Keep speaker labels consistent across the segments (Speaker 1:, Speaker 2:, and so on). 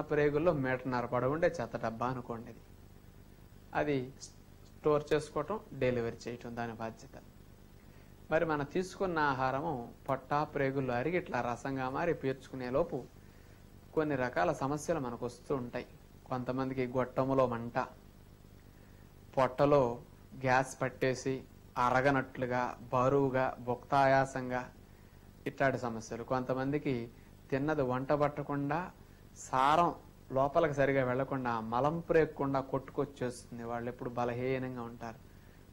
Speaker 1: ప్రేగుల్లో మీటర్న్నర పొడవు ఉండే చెత్త డబ్బా అనుకోండి అది స్టోర్ చేసుకోవటం డెలివరీ చేయటం దాని బాధ్యత. మరి మనం తీసుకున్న ఆహారము పొట్ట ప్రేగుల్లో అరిగి ఇట్లా రసంగా మారి పీల్చుకునే లోపు కొన్ని రకాల సమస్యలు మనకు వస్తూ ఉంటాయి. కొంతమందికి గొట్టములో మంట పొట్టలో గ్యాస్ పట్టేసి అరగనట్లుగా బరువుగా భుక్తాయాసంగా ఇట్లాంటి సమస్యలు. కొంతమందికి తిన్నది వంట పట్టకుండా సారం లోపలికి సరిగా వెళ్ళకుండా మలం ప్రేగకుండా కొట్టుకొచ్చేస్తుంది. వాళ్ళు ఎప్పుడు బలహీనంగా ఉంటారు.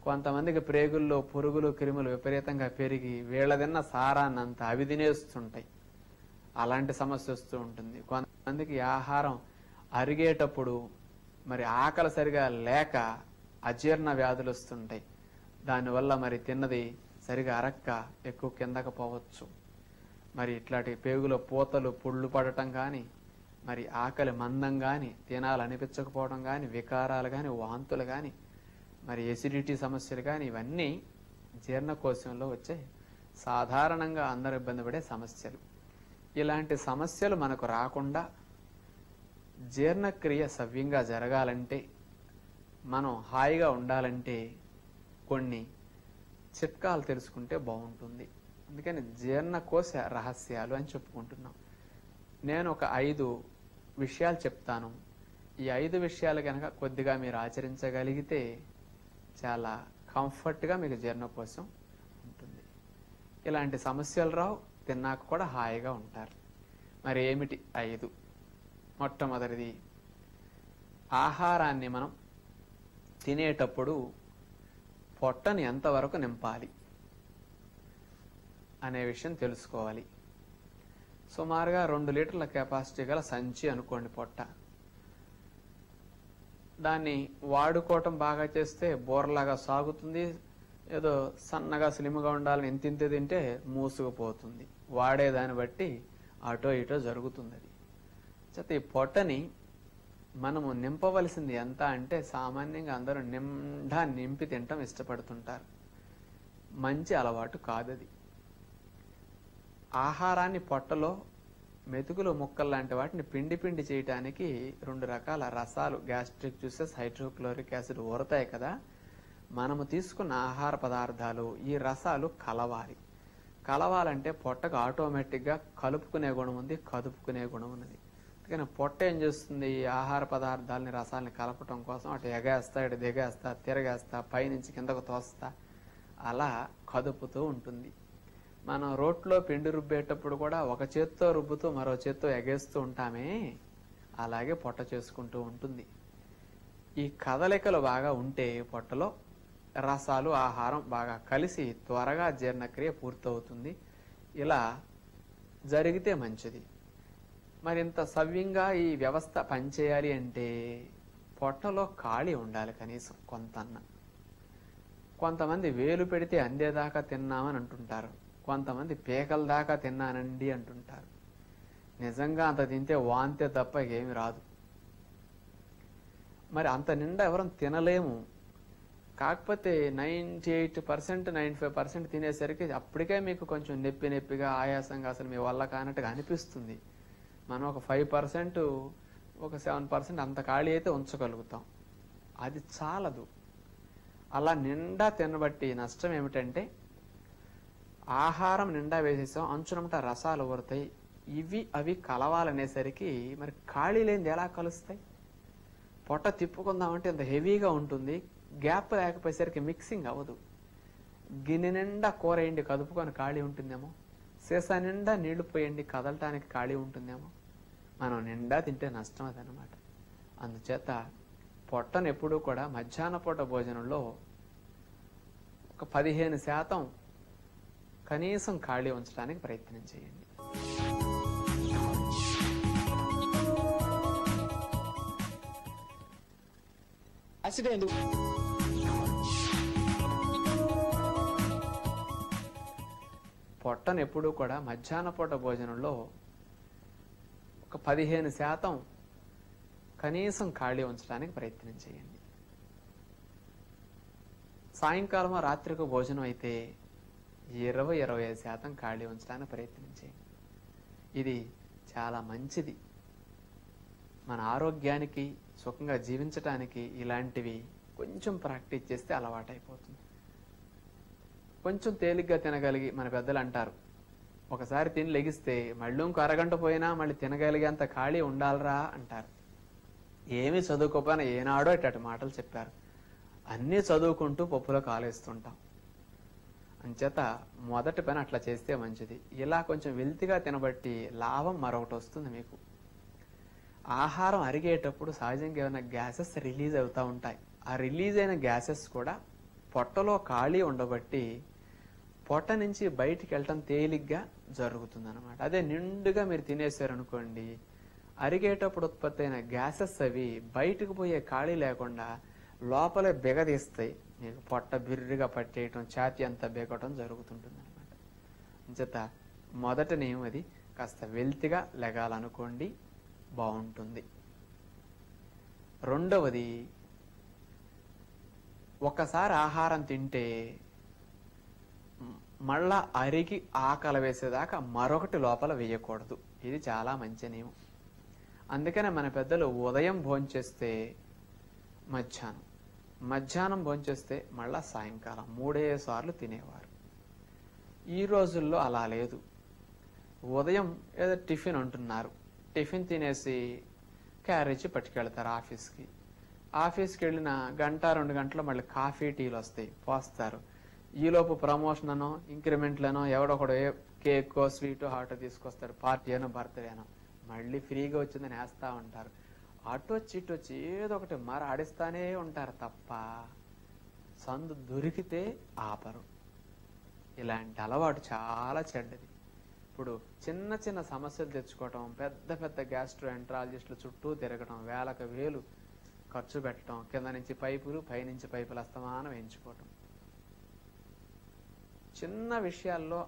Speaker 1: కొంతమందికి ప్రేగుల్లో పురుగులు క్రిములు విపరీతంగా పెరిగి వీళ్ళ తిన్న సారాన్ని అంత అవి తినేస్తుంటాయి అలాంటి సమస్య వస్తూ ఉంటుంది. కొంతమందికి ఆహారం అరిగేటప్పుడు మరి ఆకలి సరిగా లేక అజీర్ణ వ్యాధులు వస్తుంటాయి. దానివల్ల మరి తిన్నది సరిగా అరక్క ఎక్కువ కిందకపోవచ్చు మరి ఇట్లాంటి పేగులో పూతలు పుళ్ళు పడటం కానీ మరి ఆకలి మందం కానీ తినాలనిపించకపోవడం కానీ వికారాలు కానీ వాంతులు కానీ మరి ఎసిడిటీ సమస్యలు కానీ ఇవన్నీ జీర్ణకోశంలో వచ్చే సాధారణంగా అందరూ ఇబ్బంది పడే సమస్యలు. ఇలాంటి సమస్యలు మనకు రాకుండా జీర్ణక్రియ సవ్యంగా జరగాలంటే మనం హాయిగా ఉండాలంటే కొన్ని చిట్కాలు తెలుసుకుంటే బాగుంటుంది. అందుకని జీర్ణకోశ రహస్యాలు అని చెప్పుకుంటున్నాం. నేను ఒక ఐదు విషయాలు చెప్తాను. ఈ ఐదు విషయాలు కనుక కొద్దిగా మీరు ఆచరించగలిగితే చాలా కంఫర్ట్గా మీకు జీర్ణకోశం ఉంటుంది. ఇలాంటి సమస్యలు రావు తిన్నాక కూడా హాయిగా ఉంటారు. మరి ఏమిటి ఐదు? మొట్టమొదటిది ఆహారాన్ని మనం తినేటప్పుడు పొట్టని ఎంతవరకు నింపాలి అనే విషయం తెలుసుకోవాలి. సుమారుగా రెండు లీటర్ల కెపాసిటీ గల సంచి అనుకోండి పొట్ట. దాన్ని వాడుకోవటం బాగా చేస్తే బోర్లాగా సాగుతుంది. ఏదో సన్నగా స్లిమ్గా ఉండాలని ఇంత ఇంత తింటే మూసుకుపోతుంది. వాడేదాన్ని బట్టి అటో ఇటో జరుగుతుంది అది. చేత ఈ పొట్టని మనము నింపవలసింది ఎంత అంటే సామాన్యంగా అందరూ నిండా నింపి తినటం ఇష్టపడుతుంటారు. మంచి అలవాటు కాదది. ఆహారాన్ని పొట్టలో మెతుకులు ముక్కలు లాంటి వాటిని పిండి పిండి చేయటానికి రెండు రకాల రసాలు గ్యాస్ట్రిక్ జ్యూసెస్ హైడ్రోక్లోరిక్ యాసిడ్ ఊరతాయి కదా. మనము తీసుకున్న ఆహార పదార్థాలు ఈ రసాలు కలవాలి. కలవాలంటే పొట్టకు ఆటోమేటిక్గా కలుపుకునే గుణం ఉంది కదుపుకునే గుణం ఉన్నది. అందుకని పొట్ట ఏం చేస్తుంది? ఈ ఆహార పదార్థాలని రసాలని కలపటం కోసం అటు ఎగేస్తా ఇటు దిగేస్తా తిరగేస్తా పైనుంచి కిందకు తోస్తా అలా కదుపుతూ ఉంటుంది. మనం రోట్లో పిండి రుబ్బేటప్పుడు కూడా ఒక చేత్తో రుబ్బుతూ మరో చేత్తో ఎగేస్తూ ఉంటామే. అలాగే పొట్ట చేసుకుంటూ ఉంటుంది. ఈ కదలికలు బాగా ఉంటే పొట్టలో రసాలు ఆహారం బాగా కలిసి త్వరగా జీర్ణక్రియ పూర్తవుతుంది. ఇలా జరిగితే మంచిది. మరి ఇంత సవ్యంగా ఈ వ్యవస్థ పనిచేయాలి అంటే పొట్టలో ఖాళీ ఉండాలి కనీసం కొంతన్న. కొంతమంది వేలు పెడితే అందేదాకా తిన్నామని అంటుంటారు. కొంతమంది పేకల దాకా తిన్నానండి అంటుంటారు. నిజంగా అంత తింటే వాంతే తప్ప ఏమి రాదు. మరి అంత నిండా ఎవరం తినలేము. కాకపోతే ninety eight percent ninety five percent తినేసరికి అప్పటికే మీకు కొంచెం నొప్పి నొప్పిగా ఆయాసంగా అసలు మీ వల్ల కానట్టుగా అనిపిస్తుంది. మనం ఒక ఫైవ్ పర్సెంట్ ఒక సెవెన్ పర్సెంట్ అంత ఖాళీ అయితే ఉంచగలుగుతాం. అది చాలదు. అలా నిండా తినబట్టి నష్టం ఏమిటంటే ఆహారం నిండా వేసేసాం అంచునమట రసాలు ఊరుతాయి. ఇవి అవి కలవాలనేసరికి మరి ఖాళీ లేనిది ఎలా కలుస్తాయి? పొట్ట తిప్పుకుందామంటే ఇంత హెవీగా ఉంటుంది గ్యాప్ లేకపోయేసరికి మిక్సింగ్ అవ్వదు. గిన్నె నిండా కూర వేయండి కదుపుకొని ఖాళీ ఉంటుందేమో? సీసా నిండా నీళ్ళు పోయండి కదలటానికి ఖాళీ ఉంటుందేమో? మనం నిండా తింటే నష్టం అదనమాట. అందుచేత పొట్టను ఎప్పుడూ కూడా మధ్యాహ్న పూట భోజనంలో ఒక పదిహేను శాతం కనీసం ఖాళీ ఉంచడానికి ప్రయత్నం చేయండి. పొట్టను ఎప్పుడూ కూడా మధ్యాహ్న పూట భోజనంలో ఒక పదిహేను శాతం కనీసం ఖాళీ ఉంచడానికి ప్రయత్నం చేయండి. సాయంకాలం రాత్రికి భోజనం అయితే ఇరవై ఇరవై ఐదు శాతం ఖాళీ ఉంచడానికి ప్రయత్నం చేయండి. ఇది చాలా మంచిది. మన ఆరోగ్యానికి సుఖంగా జీవించటానికి ఇలాంటివి కొంచెం ప్రాక్టీస్ చేస్తే అలవాటైపోతుంది. కొంచెం తేలిగ్గా తినగలిగి మన పెద్దలు అంటారు ఒకసారి తిని లెగిస్తే మళ్ళీ ఇంకో అరగంట పోయినా మళ్ళీ తినగలిగేంత ఖాళీ ఉండాలరా అంటారు. ఏమీ చదువుకోపోయినా ఏనాడో ఇట్టటి మాటలు చెప్పారు. అన్నీ చదువుకుంటూ పప్పులో కాలేస్తుంటాం. అంచేత మొదటి పని అట్లా చేస్తే మంచిది. ఇలా కొంచెం వెల్తిగా తినబట్టి లాభం మరొకటి వస్తుంది మీకు. ఆహారం అరిగేటప్పుడు సహజంగా ఏమైనా గ్యాసెస్ రిలీజ్ అవుతూ ఉంటాయి. ఆ రిలీజ్ అయిన గ్యాసెస్ కూడా పొట్టలో ఖాళీ ఉండబట్టి పొట్ట నుంచి బయటికి వెళ్ళటం తేలిగ్గా జరుగుతుంది అనమాట అదే నిండుగా మీరు తినేసారనుకోండి అరిగేటప్పుడు ఉత్పత్తి అయిన గ్యాసెస్ అవి బయటకు పోయే ఖాళీ లేకుండా లోపలే బిగదీస్తాయి. మీకు పొట్ట బిర్రిగా పట్టేయటం ఛాతి అంతా బిగటం జరుగుతుంటుంది అనమాట అంచేత మొదట నియమం అది కాస్త వెల్తిగా లెగాలనుకోండి బాగుంటుంది. రెండవది ఒకసారి ఆహారం తింటే మళ్ళా అరిగి ఆకలి వేసేదాకా మరొకటి లోపల వేయకూడదు. ఇది చాలా మంచి నియమం. అందుకనే మన పెద్దలు ఉదయం భోంచేస్తే మధ్యాహ్నం. మధ్యాహ్నం భోంచేస్తే మళ్ళా సాయంకాలం మూడే సార్లు తినేవారు. ఈ రోజుల్లో అలా లేదు. ఉదయం ఏదో టిఫిన్ అంటున్నారు. టిఫిన్ తినేసి క్యారేజీ పట్టుకెళ్తారు ఆఫీస్కి. ఆఫీస్కి వెళ్ళిన గంట రెండు గంటలు మళ్ళీ కాఫీ టీలు వస్తాయి పోస్తారు. ఈలోపు ప్రమోషన్ అనో ఇంక్రిమెంట్లనో ఎవడొకడు ఏ కేక్ స్వీట్ హాట్ తీసుకొస్తాడు పార్టీ అనో బర్త్డే అనో. మళ్ళీ ఫ్రీగా వచ్చిందని వేస్తూ ఉంటారు. అటు వచ్చి ఇటు వచ్చి ఏదో ఒకటి మర ఆడిస్తానే ఉంటారు తప్ప సందు దొరికితే ఆపరు. ఇలాంటి అలవాటు చాలా చెడ్డది. ఇప్పుడు చిన్న చిన్న సమస్యలు తెచ్చుకోవటం పెద్ద పెద్ద గ్యాస్ట్రో ఎంట్రాలజిస్టులు చుట్టూ తిరగటం వేలకు వేలు ఖర్చు పెట్టడం కింద నుంచి పైపులు పైనుంచి పైపులు అస్తమానం వేయించుకోవటం. చిన్న విషయాల్లో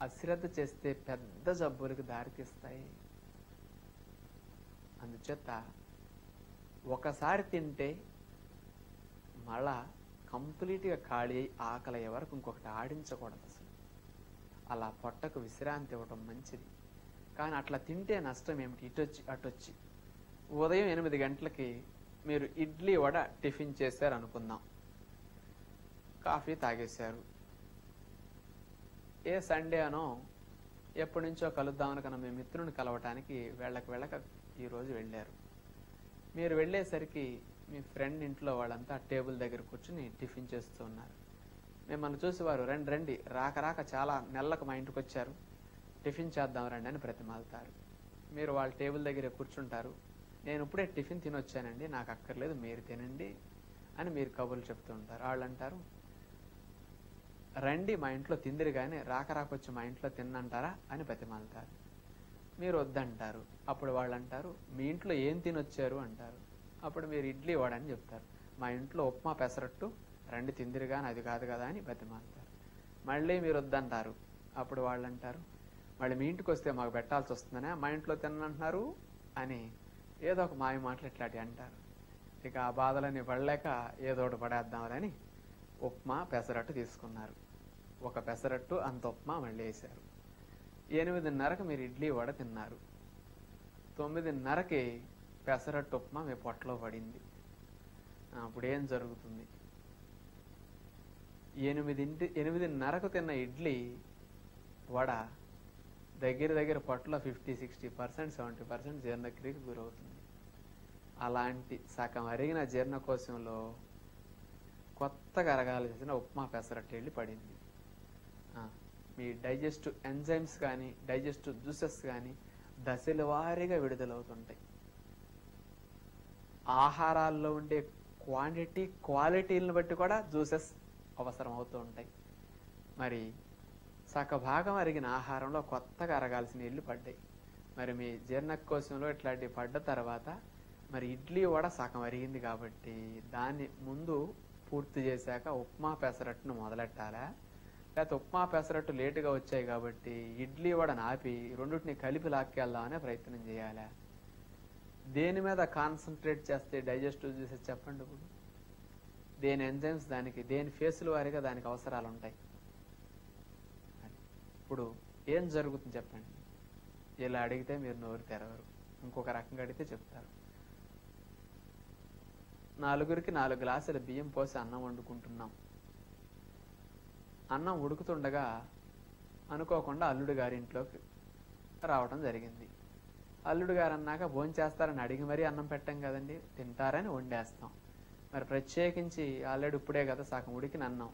Speaker 1: అశ్రద్ధ చేస్తే పెద్ద జబ్బులకు దారితీస్తాయి. అందుచేత ఒకసారి తింటే మళ్ళా కంప్లీట్గా ఖాళీ అయి ఆకలి అయ్యే వరకు ఇంకొకటి ఆడించకూడదు అసలు. అలా పొట్టకు విశ్రాంతి ఇవ్వటం మంచిది. కానీ అట్లా తింటే నష్టం ఏమిటి? ఇటొచ్చి అటొచ్చి ఉదయం ఎనిమిది గంటలకి మీరు ఇడ్లీ వడ టిఫిన్ చేశారు అనుకుందాం కాఫీ తాగేశారు. ఏ సండే అనో ఎప్పటి నుంచో కలుద్దామనుకున్న మీ మిత్రుని కలవటానికి వెళ్ళక వెళ్ళక ఈరోజు వెళ్ళారు. మీరు వెళ్ళేసరికి మీ ఫ్రెండ్ ఇంట్లో వాళ్ళంతా టేబుల్ దగ్గర కూర్చుని టిఫిన్ చేస్తూ ఉన్నారు. మిమ్మల్ని చూసి వారు రండి రండి రాక రాక చాలా నెలలకు మా ఇంటికి వచ్చారు. టిఫిన్ చేద్దాం రండి అని ప్రతిమాలుతారు. మీరు వాళ్ళ టేబుల్ దగ్గర కూర్చుంటారు. నేను ఇప్పుడే టిఫిన్ తినొచ్చానండి నాకు అక్కర్లేదు మీరు తినండి అని మీరు కబుర్లు చెప్తూ ఉంటారు. వాళ్ళు అంటారు రండి మా ఇంట్లో తిందిరి కానీ రాక రాకొచ్చి మా ఇంట్లో తిన్నంటారా అని ప్రతిమాలుతారు. మీరు వద్దంటారు. అప్పుడు వాళ్ళు అంటారు మీ ఇంట్లో ఏం తినొచ్చారు? అంటారు. అప్పుడు మీరు ఇడ్లీ వాడని చెప్తారు. మా ఇంట్లో ఉప్మా పెసరట్టు రండి తిందిరి కానీ అది కాదు కదా అని బతిమాలుతారు. మళ్ళీ మీరు వద్దంటారు. అప్పుడు వాళ్ళు అంటారు మళ్ళీ మీ ఇంటికి వస్తే మాకు పెట్టాల్సి వస్తుందనే మా ఇంట్లో తిన్నంటున్నారు అని ఏదో ఒక మాయ మాటలు ఇట్లాంటివి అంటారు. ఇక ఆ బాధలని పడలేక ఏదో ఒకటి పడేద్దామని ఉప్మా పెసరట్టు తీసుకున్నారు. ఒక పెసరట్టు అంత ఉప్మా మళ్ళీ వేశారు. ఎనిమిదిన్నరకు మీరు ఇడ్లీ వడ తిన్నారు. తొమ్మిదిన్నరకి పెసరట్టు ఉప్మా మీ పొట్టలో పడింది. అప్పుడు ఏం జరుగుతుంది? ఎనిమిదింటి ఎనిమిదిన్నరకు తిన్న ఇడ్లీ వడ దగ్గర దగ్గర పొట్టలో fifty sixty percent seventy percent జీర్ణక్రియకు గురవుతుంది. అలాంటి సగం అరిగిన జీర్ణకోశంలో కొత్తగా చేసిన ఉప్మా పెసరట్టు వెళ్ళి పడింది. మీ డైజెస్టివ్ ఎంజైమ్స్ కానీ డైజెస్టివ్ జ్యూసెస్ కానీ దశల వారీగా విడుదలవుతుంటాయి. ఆహారాల్లో ఉండే క్వాంటిటీ క్వాలిటీలను బట్టి కూడా జ్యూసెస్ అవసరం అవుతూ ఉంటాయి మరి సగభాగం అరిగిన ఆహారంలో కొత్తగా అరగాల్సిన నీళ్ళు పడ్డాయి. మరి మీ జీర్ణకోశంలో ఇట్లాంటి పడ్డ తర్వాత మరి ఇడ్లీ వడ సగం అరిగింది కాబట్టి దాన్ని ముందు పూర్తి చేశాక ఉప్మా పెసరట్టును మొదలెట్టాలా? లేకపోతే ఉప్మా పెసరట్టు లేటుగా వచ్చాయి కాబట్టి ఇడ్లీ వడని ఆపి రెండింటిని కలిపి లాక్కెళ్దామనే ప్రయత్నం చేయాలా? దేని మీద కాన్సన్ట్రేట్ చేస్తే డైజెస్టివ్ చేసే చెప్పండి ఇప్పుడు. దేని ఎంజైమ్స్ దానికి దేని ఫేసుల వారీగా దానికి అవసరాలు ఉంటాయి ఇప్పుడు ఏం జరుగుతుంది చెప్పండి? ఇలా అడిగితే మీరు నోరు తెరవరు. ఇంకొక రకంగా అడిగితే చెప్తారు. నలుగురికి నాలుగు గ్లాసుల బియ్యం పోసి అన్నం వండుకుంటున్నాం. అన్నం ఉడుకుతుండగా అనుకోకుండా అల్లుడు గారి ఇంట్లోకి రావడం జరిగింది. అల్లుడు గారు అన్నాక భోంచేస్తారని అడిగి మరీ అన్నం పెట్టాం కదండి తింటారని వండేస్తాం. మరి ప్రత్యేకించి ఆల్రెడీ ఇప్పుడే కదా సగం ఉడికిన అన్నం.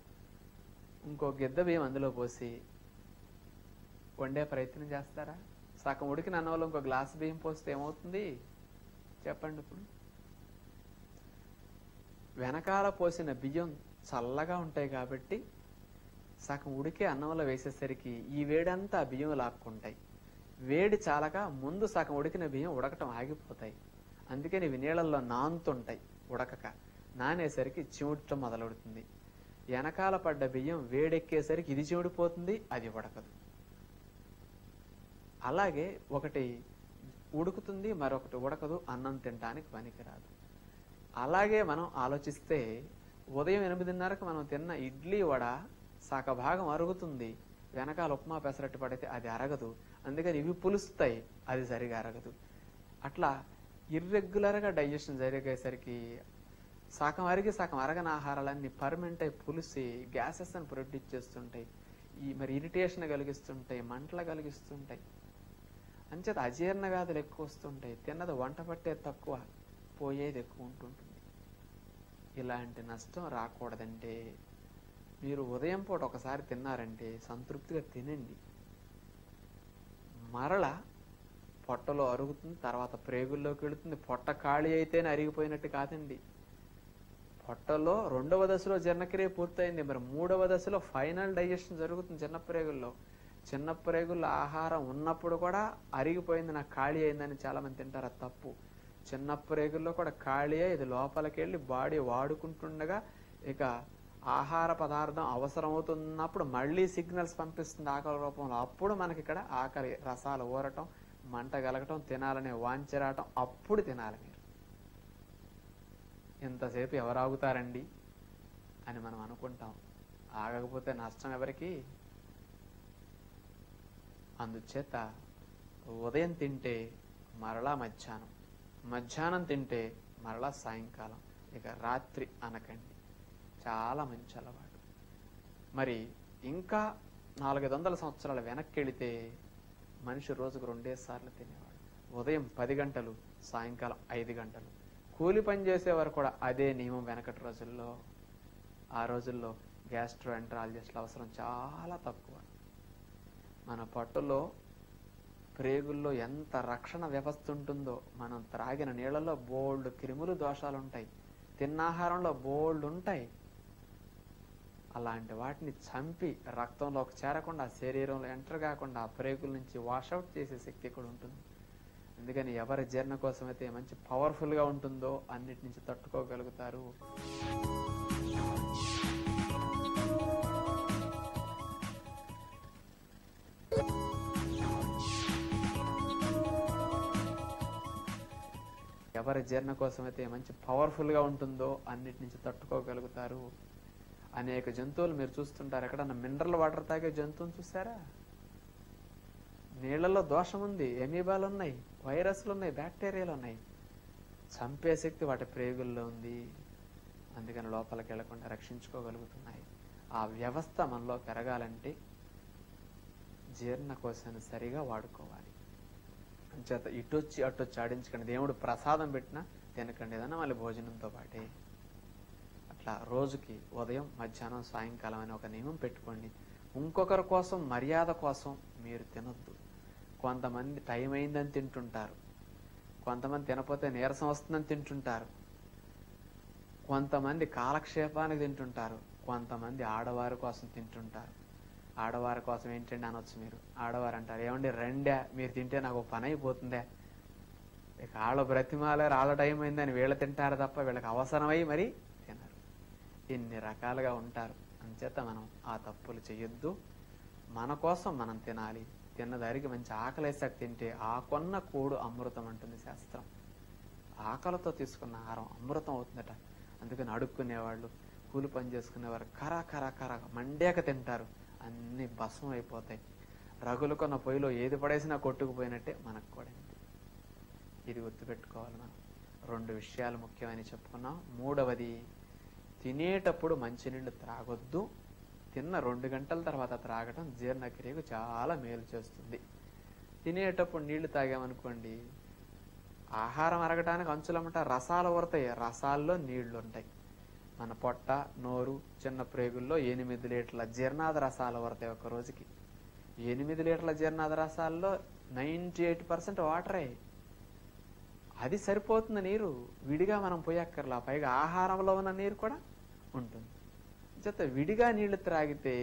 Speaker 1: ఇంకో గిద్ద బియ్యం అందులో పోసి వండే ప్రయత్నం చేస్తారా? సగం ఉడికిన అన్నంలో ఇంకో గ్లాస్ బియ్యం పోస్తే ఏమవుతుంది? చెప్పండి ఇప్పుడు. వెనకాల పోసిన బియ్యం చల్లగా ఉంటాయి కాబట్టి సగం ఉడికే అన్నంలో వేసేసరికి ఈ వేడంతా బియ్యం లాక్కుంటాయి. వేడి చాలక ముందు సగం ఉడికిన బియ్యం ఉడకటం ఆగిపోతాయి. అందుకని ఇవి నీళ్ళల్లో నానుతుంటాయి ఉడకక. నానేసరికి చిముడటం మొదలవుతుంది. వెనకాల పడ్డ బియ్యం వేడెక్కేసరికి ఇది చిముడిపోతుంది అది ఉడకదు. అలాగే ఒకటి ఉడుకుతుంది మరొకటి ఉడకదు అన్నం తినడానికి పనికిరాదు. అలాగే మనం ఆలోచిస్తే ఉదయం ఎనిమిదిన్నరకు మనం తిన్న ఇడ్లీ వడ సగభాగం అరుగుతుంది. వెనకాల ఉప్మా పెసరట్టు పడితే అది అరగదు. అందుకని ఇవి పులుస్తాయి. అది సరిగా అరగదు. అట్లా ఇర్రెగ్యులర్గా డైజెషన్ జరిగేసరికి సగం అరిగి సగం అరగని ఆహారాలన్నీ పర్మనెంట్ అయి పులిసి గ్యాసెస్ అని ప్రొడ్యూస్ చేస్తుంటాయి. ఈ మరి ఇరిటేషన్ కలిగిస్తుంటాయి మంటలు కలిగిస్తుంటాయి. అంచేత అజీర్ణ వ్యాధులు ఎక్కువ వస్తుంటాయి. తిన్నది వంట పట్టేది తక్కువ పోయేది ఎక్కువ ఉంటుంటుంది. ఇలాంటి నష్టం రాకూడదంటే మీరు ఉదయం పూట ఒకసారి తిన్నారంటే సంతృప్తిగా తినండి. మరల పొట్టలో అరుగుతుంది తర్వాత ప్రేగుల్లోకి వెళుతుంది. పొట్ట ఖాళీ అయితేనే అరిగిపోయినట్టు కాదండి. పొట్టలో రెండవ దశలో జీర్ణక్రియ పూర్తయింది. మరి మూడవ దశలో ఫైనల్ డైజెషన్ జరుగుతుంది చిన్న ప్రేగుల్లో. చిన్న ప్రేగుల్లో ఆహారం ఉన్నప్పుడు కూడా అరిగిపోయింది నాకు ఖాళీ అయిందని చాలామంది తింటారు. తప్పు. చిన్న ప్రేగుల్లో కూడా ఖాళీ అయ్యి ఇది లోపలికి వెళ్ళి బాడీ వాడుకుంటుండగా ఇక ఆహార పదార్థం అవసరం అవుతున్నప్పుడు మళ్ళీ సిగ్నల్స్ పంపిస్తుంది ఆకలి రూపంలో. అప్పుడు మనకి ఇక్కడ ఆకలి రసాలు ఊరటం మంట గలగటం తినాలనే వాంచరాటం అప్పుడు తినాలి మీరు. ఇంతసేపు ఎవరు ఆగుతారండి అని మనం అనుకుంటాం. ఆగకపోతే నష్టం ఎవరికి? అందుచేత ఉదయం తింటే మరలా మధ్యాహ్నం మధ్యాహ్నం తింటే మరలా సాయంకాలం. ఇక రాత్రి అనకండి. చాలా మంచి అలవాటు. మరి ఇంకా నాలుగైదు వందల సంవత్సరాల వెనక్కి వెళితే మనిషి రోజుకు రెండే సార్లు తినేవాడు. ఉదయం పది గంటలు సాయంకాలం ఐదు గంటలు. కూలి పని చేసేవారు కూడా అదే నియమం వెనకటి రోజుల్లో. ఆ రోజుల్లో గ్యాస్ట్రో ఎంట్రాలజిస్టుల అవసరం చాలా తక్కువ. మన పట్టులో ప్రేగుల్లో ఎంత రక్షణ వ్యవస్థ ఉంటుందో మనం త్రాగిన నీళ్ళలో బోల్డ్ క్రిములు దోషాలు ఉంటాయి తిన్న ఆహారంలో బోల్డ్ ఉంటాయి. అలాంటి వాటిని చంపి రక్తంలోకి చేరకుండా శరీరంలో ఎంటర్ కాకుండా ప్రేగుల నుంచి వాషౌట్ చేసే శక్తి కూడా ఉంటుంది. అందుకని ఎవరి జీర్ణ కోసం అయితే మంచి పవర్ఫుల్గా ఉంటుందో అన్నిటి నుంచి తట్టుకోగలుగుతారు. ఎవరి జీర్ణ కోసం అయితే మంచి పవర్ఫుల్గా ఉంటుందో అన్నిటి నుంచి తట్టుకోగలుగుతారు. అనేక జంతువులు మీరు చూస్తుంటారు. ఎక్కడన్నా మినరల్ వాటర్ తాగే జంతువుని చూసారా నీళ్ళలో దోషం ఉంది ఎమీబాలు ఉన్నాయి వైరస్లు ఉన్నాయి బ్యాక్టీరియాలు ఉన్నాయి. చంపే శక్తి వాటి ప్రేగుల్లో ఉంది. అందుకని లోపలికి వెళ్ళకుండా రక్షించుకోగలుగుతున్నాయి. ఆ వ్యవస్థ మనలో పెరగాలంటే జీర్ణకోశాన్ని సరిగా వాడుకోవాలి. అంచేత ఇటొచ్చి అటొచ్చి ఆడించకండి దేవుడు ప్రసాదం పెట్టినా తినకండి. ఏదన్నా మళ్ళీ భోజనంతో పాటే. అట్లా రోజుకి ఉదయం మధ్యాహ్నం సాయంకాలం అని ఒక నియమం పెట్టుకోండి. ఇంకొకరి కోసం మర్యాద కోసం మీరు తినొద్దు. కొంతమంది టైం అయిందని తింటుంటారు. కొంతమంది తినపోతే నీరసం వస్తుందని తింటుంటారు. కొంతమంది కాలక్షేపానికి తింటుంటారు. కొంతమంది ఆడవారి కోసం తింటుంటారు. ఆడవారి కోసం ఏంటండి అనొచ్చు మీరు? ఆడవారు అంటారు ఏమండి రెండే? మీరు తింటే నాకు పని అయిపోతుందే. ఇక వాళ్ళ బ్రతిమాలే వాళ్ళ టైం అయిందని వీళ్ళు తింటారు తప్ప వీళ్ళకి అవసరమై మరి ఎన్ని రకాలుగా ఉంటారు. అంచేత మనం ఆ తప్పులు చేయొద్దు. మన కోసం మనం తినాలి. తిన్నదారికి మంచి ఆకలేసాక తింటే ఆ కొన్న కూడు అమృతం అంటుంది శాస్త్రం. ఆకలితో తీసుకున్న ఆహారం అమృతం అవుతుందట. అందుకని అడుక్కునేవాళ్ళు కూలి పని చేసుకునేవారు కర కర కర మండేక తింటారు. అన్ని భస్మం అయిపోతాయి. రగులు కొన్న పొయ్యిలో ఏది పడేసినా కొట్టుకుపోయినట్టే మనకు కూడా. ఇది గుర్తుపెట్టుకోవాలి మనం. రెండు విషయాలు ముఖ్యమని చెప్పుకున్నాం. మూడవది తినేటప్పుడు మంచినీళ్ళు త్రాగొద్దు. తిన్న రెండు గంటల తర్వాత త్రాగటం జీర్ణక్రియకు చాలా మేలు చేస్తుంది. తినేటప్పుడు నీళ్ళు తాగామనుకోండి ఆహారం అరగటానికి అంచులమ్మట రసాలు ఊరతాయి. రసాల్లో నీళ్ళు ఉంటాయి మన పొట్ట నోరు చిన్న ప్రేగుల్లో ఎనిమిది లీటర్ల జీర్ణాద రసాలు ఊరతాయి ఒక రోజుకి. ఎనిమిది లీటర్ల జీర్ణాద రసాల్లో నైంటీ ఎయిట్ పర్సెంట్ వాటరే. అది సరిపోతుంది నీరు విడిగా మనం పోయక్కర్లా పైగా ఆహారంలో ఉన్న నీరు కూడా ఉంటుంది. జత విడిగా నీళ్ళు త్రాగితే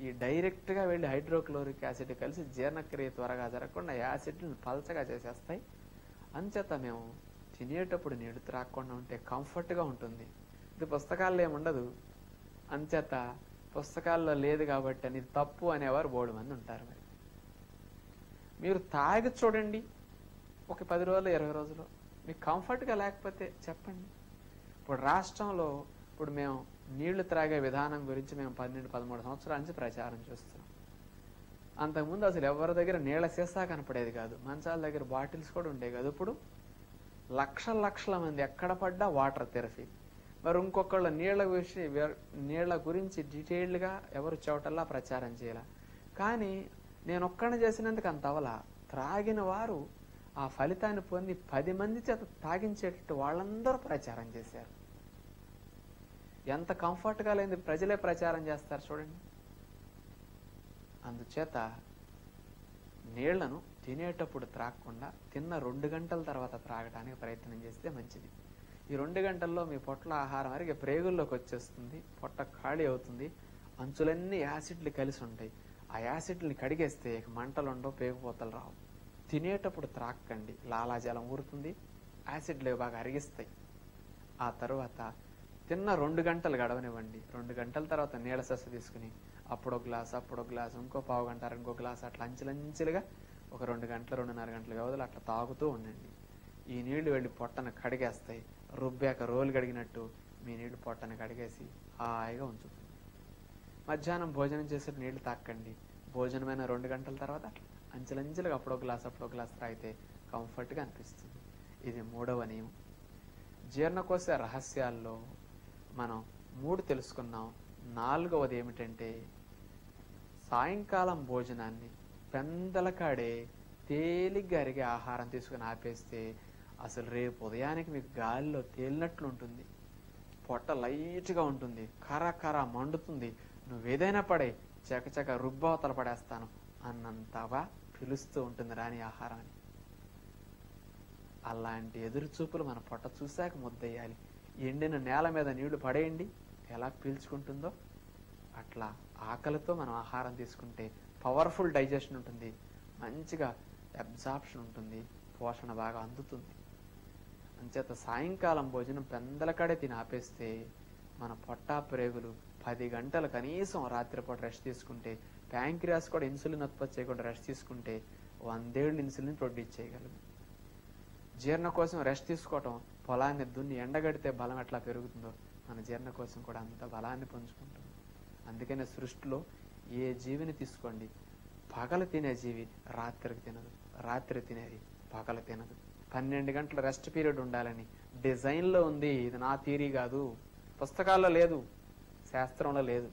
Speaker 1: ఈ డైరెక్ట్గా వెళ్ళి హైడ్రోక్లోరిక్ యాసిడ్ కలిసి జీర్ణక్రియ త్వరగా జరగకుండా యాసిడ్ని పలచగా చేసేస్తాయి. అంచేత మేము తినేటప్పుడు నీళ్ళు త్రాగకుండా ఉంటే కంఫర్ట్గా ఉంటుంది. ఇది పుస్తకాల్లో ఏముండదు అంచేత పుస్తకాల్లో లేదు కాబట్టి అని తప్పు అనేవారు బోడు మంది ఉంటారు మరి. మీరు తాగి చూడండి ఒక పది రోజులు ఇరవై రోజులు. మీకు కంఫర్ట్గా లేకపోతే చెప్పండి. ఇప్పుడు రాష్ట్రంలో ఇప్పుడు మేము నీళ్ళు త్రాగే విధానం గురించి మేము పన్నెండు పదమూడు సంవత్సరాల నుంచి ప్రచారం చేస్తున్నాం. అంతకుముందు అసలు ఎవరి దగ్గర నీళ్ళ సీసా కనపడేది కాదు. మంచాల దగ్గర బాటిల్స్ కూడా ఉండేవి కాదు. ఇప్పుడు లక్ష లక్షల మంది ఎక్కడ పడ్డా వాటర్ థెరపీ. మరి ఇంకొకళ్ళ నీళ్ళ విషయం నీళ్ళ గురించి డీటెయిల్డ్గా ఎవరు చోటల్లా ప్రచారం చేయాల? కానీ నేను ఒక్కడిని చేసినందుకు అంత అవలా. త్రాగిన వారు ఆ ఫలితాన్ని పొంది పది మంది చేత తాగించేటట్టు వాళ్ళందరూ ప్రచారం చేశారు. ఎంత కంఫర్ట్గా లేని ప్రజలే ప్రచారం చేస్తారు చూడండి. అందుచేత నీళ్ళను తినేటప్పుడు త్రాగకుండా తిన్న రెండు గంటల తర్వాత త్రాగడానికి ప్రయత్నం చేస్తే మంచిది. ఈ రెండు గంటల్లో మీ పొట్ల ఆహారం అరిగే ప్రేగుల్లోకి వచ్చేస్తుంది పొట్ట ఖాళీ అవుతుంది అంచులన్నీ యాసిడ్లు కలిసి ఉంటాయి. ఆ యాసిడ్ని కడిగేస్తే మంటలుండో మంటలు ఉండవు పేగుపోతలు రావు. తినేటప్పుడు త్రాక్కండి లాలాజలం ఊరుతుంది యాసిడ్లు బాగా అరిగిస్తాయి. ఆ తర్వాత తిన్న రెండు గంటలు గడవనివ్వండి. రెండు గంటల తర్వాత నీళ్ళ సస్సు తీసుకుని అప్పుడో గ్లాస్ అప్పుడో గ్లాస్ ఇంకో పావు గంట ఇంకో గ్లాస్ అట్లా అంచెలంచెలుగా ఒక రెండు గంటలు రెండున్నర గంటల వ్యవధులు అట్లా తాగుతూ ఉండండి. ఈ నీళ్ళు వెళ్ళి పొట్టను కడిగేస్తాయి. రుబ్బాక రోలు కడిగినట్టు మీ నీళ్ళు పొట్టను కడిగేసి హాయిగా ఉంచుతుంది మధ్యాహ్నం భోజనం చేసే నీళ్ళు తాకండి భోజనమైన రెండు గంటల తర్వాత అట్లా అంచెలంచెలుగా అప్పుడో గ్లాస్ అప్పుడో గ్లాస్ తాగితే కంఫర్ట్గా అనిపిస్తుంది. ఇది మూడవ నియమం. జీర్ణకోశ రహస్యాల్లో మనం మూడు తెలుసుకున్నాం నాలుగవది ఏమిటంటే సాయంకాలం భోజనాన్ని పెందలకాడే తేలిగ్గా అరిగే ఆహారం తీసుకుని ఆపేస్తే అసలు రేపు ఉదయానికి మీకు గాలిలో తేలినట్లు ఉంటుంది. పొట్ట లైట్గా ఉంటుంది. కర కర మండుతుంది. నువ్వేదైనా పడే చకచక రుబ్బవతల పడేస్తాను అన్నంతగా పిలుస్తూ ఉంటుంది రాని ఆహారాన్ని. అలాంటి ఎదురుచూపులు మన పొట్ట చూశాక ముద్దయ్యాలి. ఎండిన నేల మీద నీళ్ళు పడేయండి. ఎలా పీల్చుకుంటుందో అట్లా ఆకలితో మనం ఆహారం తీసుకుంటే పవర్ఫుల్ డైజెషన్ ఉంటుంది. మంచిగా అబ్జార్ప్షన్ ఉంటుంది. పోషణ బాగా అందుతుంది. అంచేత సాయంకాలం భోజనం పెందలకాడే తిని ఆపేస్తే మన పొట్టా ప్రేగులు పది గంటలు కనీసం రాత్రిపూట రెస్ట్ తీసుకుంటే ప్యాంక్రియాస్ కూడా ఇన్సులిన్ ఉత్పత్తి చేయకుండా రెస్ట్ తీసుకుంటే వందేళ్ళు ఇన్సులిన్ ప్రొడ్యూస్ చేయగలదు. జీర్ణ కోసం రెస్ట్ తీసుకోవటం పొలాన్ని దున్ని ఎండగడితే బలం ఎట్లా పెరుగుతుందో మన జీర్ణ కోసం కూడా అంత బలాన్ని పంచుకుంటుంది. అందుకనే సృష్టిలో ఏ జీవిని తీసుకోండి పగలు తినే జీవి రాత్రికి తినదు రాత్రి తినేది పగలు తినదు. పన్నెండు గంటల రెస్ట్ పీరియడ్ ఉండాలని డిజైన్లో ఉంది ఇది నా థీరీ కాదు పుస్తకాల్లో లేదు శాస్త్రంలో లేదు.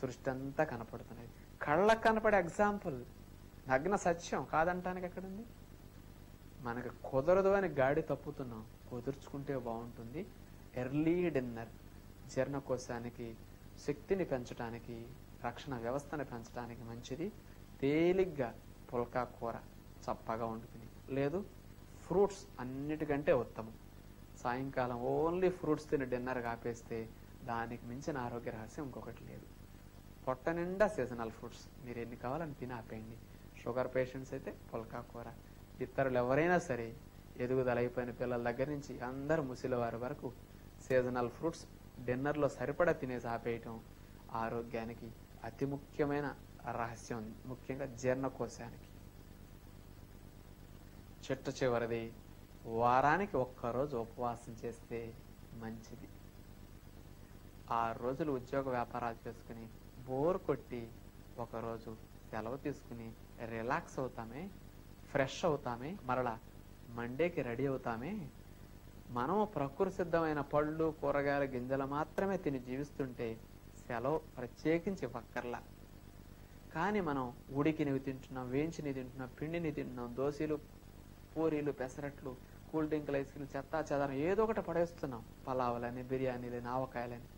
Speaker 1: సృష్టి అంతా కనపడుతున్నది. కళ్ళకు కనపడే ఎగ్జాంపుల్ నగ్న సత్యం కాదంటానికి ఎక్కడుంది? మనకు కుదరదు అని గాడి తప్పుతున్నాం. కుదుర్చుకుంటే బాగుంటుంది. ఎర్లీ డిన్నర్ జీర్ణకోశానికి శక్తిని పెంచడానికి రక్షణ వ్యవస్థను పెంచడానికి మంచిది. తేలిగ్గా పుల్కా కూర చప్పగా వండుకుని. లేదు ఫ్రూట్స్ అన్నిటికంటే ఉత్తమం. సాయంకాలం ఓన్లీ ఫ్రూట్స్ తిని డిన్నర్ కాపేస్తే దానికి మించిన ఆరోగ్య రహస్యం ఇంకొకటి లేదు. పొట్ట నిండా సీజనల్ ఫ్రూట్స్. మీరు ఎన్ని కావాలని తిని ఆపేయండి. షుగర్ పేషెంట్స్ అయితే పుల్కా కూర. ఇతరులు ఎవరైనా సరే ఎదుగుదల అయిపోయిన పిల్లల దగ్గర నుంచి అందరు ముసలివారి వరకు సీజనల్ ఫ్రూట్స్ డిన్నర్లో సరిపడా తినేసి ఆపేయటం ఆరోగ్యానికి అతి ముఖ్యమైన రహస్యం ముఖ్యంగా జీర్ణకోశానికి. చిట్ట చివరిది వారానికి ఒక్కరోజు ఉపవాసం చేస్తే మంచిది. ఆరు రోజులు ఉద్యోగ వ్యాపారాలు చేసుకుని బోర్ కొట్టి ఒకరోజు సెలవు తీసుకుని రిలాక్స్ అవుతామే ఫ్రెష్ అవుతామే మరలా మండేకి రెడీ అవుతామే. మనం ప్రకృతి సిద్ధమైన పళ్ళు కూరగాయల గింజలు మాత్రమే తిని జీవిస్తుంటే సెలవు ప్రత్యేకించి ఇవ్వక్కర్లా కానీ మనం ఉడికినవి తింటున్నాం వేయించినవి తింటున్నాం పిండిని తింటున్నాం దోశలు పూరీలు పెసరట్లు కూల్ డ్రింకులు ఐస్ క్రీమ్ చెత్తా చెదారం ఏదో ఒకటి పడేస్తున్నాం. పలావులని బిర్యానీలని ఆవకాయలని.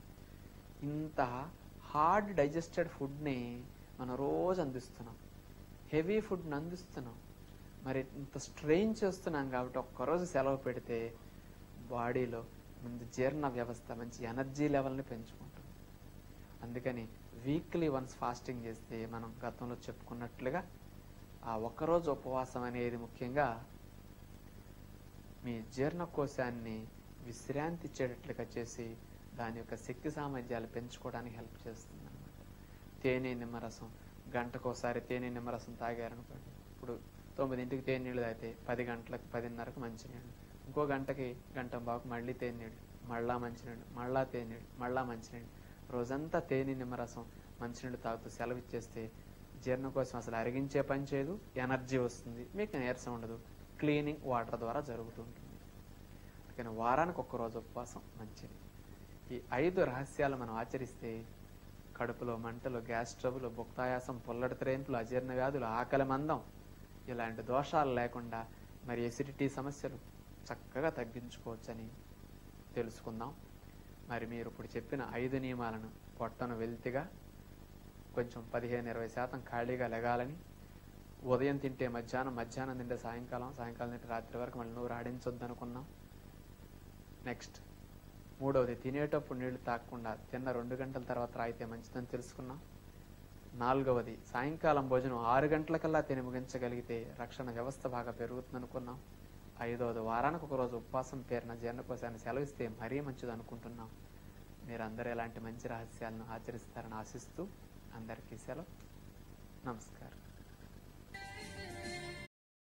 Speaker 1: ఇంత హార్డ్ డైజెస్టెడ్ ఫుడ్ని మనం రోజు అందిస్తున్నాం. హెవీ ఫుడ్ని అందిస్తున్నాం. మరి ఇంత స్ట్రెయిన్ చేస్తున్నాం కాబట్టి ఒక్కరోజు సెలవు పెడితే బాడీలో ముందు జీర్ణ వ్యవస్థ మంచి ఎనర్జీ లెవెల్ని పెంచుకుంటుంది. అందుకని వీక్లీ వన్స్ ఫాస్టింగ్ చేస్తే మనం గతంలో చెప్పుకున్నట్లుగా ఆ ఒక్కరోజు ఉపవాసం అనేది ముఖ్యంగా మీ జీర్ణకోశాన్ని విశ్రాంతి ఇచ్చేటట్లుగా చేసి దాని యొక్క శక్తి సామర్థ్యాలు పెంచుకోవడానికి హెల్ప్ చేస్తుంది అనమాట తేనె నిమ్మరసం గంటకోసారి తేనె నిమ్మరసం తాగారనుకోండి ఇప్పుడు తొమ్మిదింటికి తేనె నీళ్ళు తాగితే పది గంటలకు పదిన్నరకు మంచినీళ్ళు. ఇంకో గంటకి గంట బాకు మళ్ళీ తేనె నీళ్ళు. మళ్ళా మంచినీళ్ళు. మళ్ళా తేనె నీళ్ళు. మళ్ళా మంచినీళ్ళు. రోజంతా తేనె నిమ్మరసం మంచినీళ్ళు తాగుతూ సెలవు ఇచ్చేస్తే జీర్ణం కోసం అసలు అరిగించే పని చేయదు. ఎనర్జీ వస్తుంది. మీకు నీరసం ఉండదు. క్లీనింగ్ వాటర్ ద్వారా జరుగుతుంటుంది. అందుకని వారానికి ఒక్క రోజు ఉపవాసం మంచిది. ఈ ఐదు రహస్యాలు మనం ఆచరిస్తే కడుపులో మంటలు గ్యాస్ ట్రబులు భుక్తాయాసం పుల్లడి త్రేన్పులు అజీర్ణ వ్యాధులు ఆకలి మందం ఇలాంటి దోషాలు లేకుండా మరి ఎసిడిటీ సమస్యలు చక్కగా తగ్గించుకోవచ్చని తెలుసుకుందాం. మరి మీరు ఇప్పుడు చెప్పిన ఐదు నియమాలను పొట్టను వెల్తిగా కొంచెం పదిహేను ఇరవై శాతం ఖాళీగా లెగాలని ఉదయం తింటే మధ్యాహ్నం మధ్యాహ్నం తింటే సాయంకాలం సాయంకాలం తింటే రాత్రి వరకు మళ్ళీ నూరు రాడించొద్దు అనుకున్నాం నెక్స్ట్ మూడవది తినేటప్పుడు నీళ్ళు తాగకుండా తిన్న రెండు గంటల తర్వాత రాయితే మంచిదని తెలుసుకున్నాం. నాలుగవది సాయంకాలం భోజనం ఆరు గంటలకల్లా తిని ముగించగలిగితే రక్షణ వ్యవస్థ బాగా పెరుగుతుంది అనుకున్నాం ఐదవది వారానికి ఒకరోజు ఉపవాసం పేరున జీర్ణకోశాన్ని సెలవిస్తే మరీ మంచిది అనుకుంటున్నాం మీరందరూ ఇలాంటి మంచి రహస్యాలను ఆచరిస్తారని ఆశిస్తూ అందరికీ సెలవు. నమస్కారం.